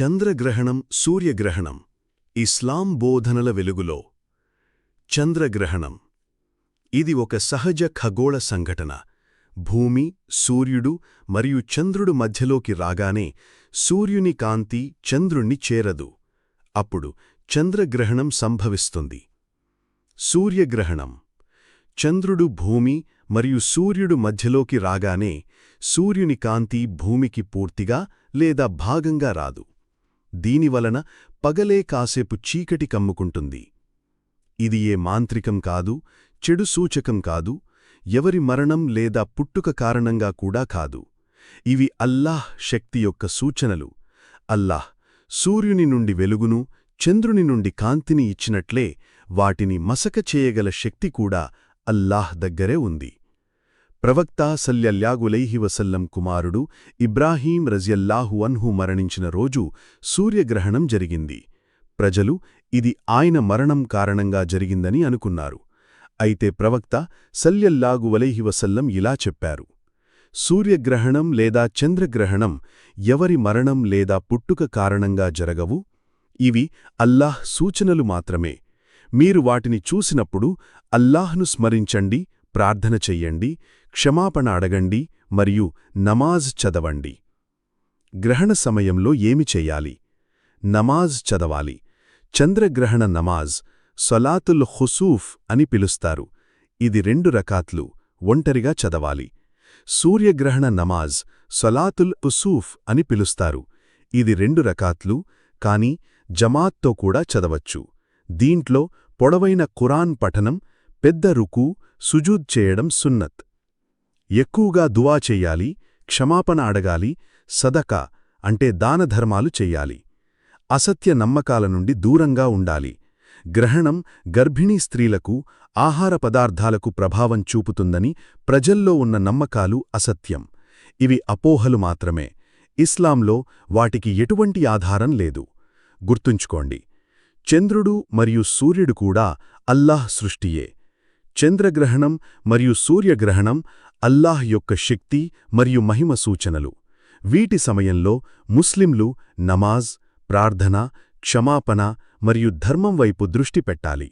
చంద్రగ్రహణం సూర్యగ్రహణం ఇస్లాం బోధనల వెలుగులో. చంద్రగ్రహణం. ఇది ఒక సహజ ఖగోళ సంఘటన. భూమి సూర్యుడు మరియు చంద్రుడు మధ్యలోకి రాగానే సూర్యుని కాంతి చంద్రుణ్ణి చేరదు. అప్పుడు చంద్రగ్రహణం సంభవిస్తుంది. సూర్యగ్రహణం. చంద్రుడు భూమి మరియు సూర్యుడు మధ్యలోకి రాగానే సూర్యుని కాంతి భూమికి పూర్తిగా లేదా భాగంగా రాదు. దీనివలన పగలే కాసేపు చీకటి కమ్ముకుంటుంది. ఇది ఏ మాంత్రికం కాదు చెడు సూచకం కాదు ఎవరి మరణం లేదా పుట్టుక కారణంగా కూడా కాదు. ఇవి అల్లాహ్ శక్తి యొక్క సూచనలు. అల్లాహ్ సూర్యుని నుండి వెలుగును చంద్రుని నుండి కాంతిని ఇచ్చినట్లే వాటిని మసక చేయగల శక్తి కూడా అల్లాహ్ దగ్గరే ఉంది. ప్రవక్త సల్యల్లాగులైహి వసల్లం కుమారుడు ఇబ్రాహీం రజియల్లాహు అన్హు మరణించిన రోజు సూర్యగ్రహణం జరిగింది. ప్రజలు ఇది ఆయన మరణం కారణంగా జరిగిందని అనుకున్నారు. అయితే ప్రవక్త సల్యల్లాగు వలైహి వసల్లం ఇలా చెప్పారు. సూర్యగ్రహణం లేదా చంద్రగ్రహణం ఎవరి మరణం లేదా పుట్టుక కారణంగా జరగవు? ఇవి అల్లాహ్ సూచనలు మాత్రమే. మీరు వాటిని చూసినప్పుడు అల్లాహ్ను స్మరించండి ప్రార్థన చెయ్యండి క్షమాపణ అడగండి మరియు నమాజ్ చదవండి. గ్రహణ సమయంలో ఏమి చేయాలి? నమాజ్ చదవాలి. చంద్రగ్రహణ నమాజ్ సొలాతుల్ హుసూఫ్ అని పిలుస్తారు. ఇది రెండు రకాత్లు ఒంటరిగా చదవాలి. సూర్యగ్రహణ నమాజ్ సొలాతుల్ ఉసూఫ్ అని పిలుస్తారు. ఇది రెండు రకాత్లు కాని జమాత్తో కూడా చదవచ్చు. దీంట్లో పొడవైన ఖురాన్ పఠనం పెద్ద రుకు సుజూద్ చేయడం సున్నత్. ఎక్కువగా దువా చెయ్యాలి క్షమాపణ అడగాలి సదక అంటే దానధర్మాలు చెయ్యాలి అసత్య నమ్మకాల నుండి దూరంగా ఉండాలి. గ్రహణం గర్భిణీ స్త్రీలకు ఆహార పదార్థాలకు ప్రభావం చూపుతుందని ప్రజల్లో ఉన్న నమ్మకాలు అసత్యం. ఇవి అపోహలు మాత్రమే. ఇస్లాంలో వాటికి ఎటువంటి ఆధారం లేదు. గుర్తుంచుకోండి. చంద్రుడు మరియు సూర్యుడు కూడా అల్లాహ్ సృష్టియే. చంద్రగ్రహణం మరియు సూర్యగ్రహణం అల్లాహ్ యొక్క శక్తి మరియు మహిమ సూచనలు. వీటి సమయంలో ముస్లింలు నమాజ్ ప్రార్థన క్షమాపణ మరియు ధర్మం వైపు దృష్టి పెట్టాలి.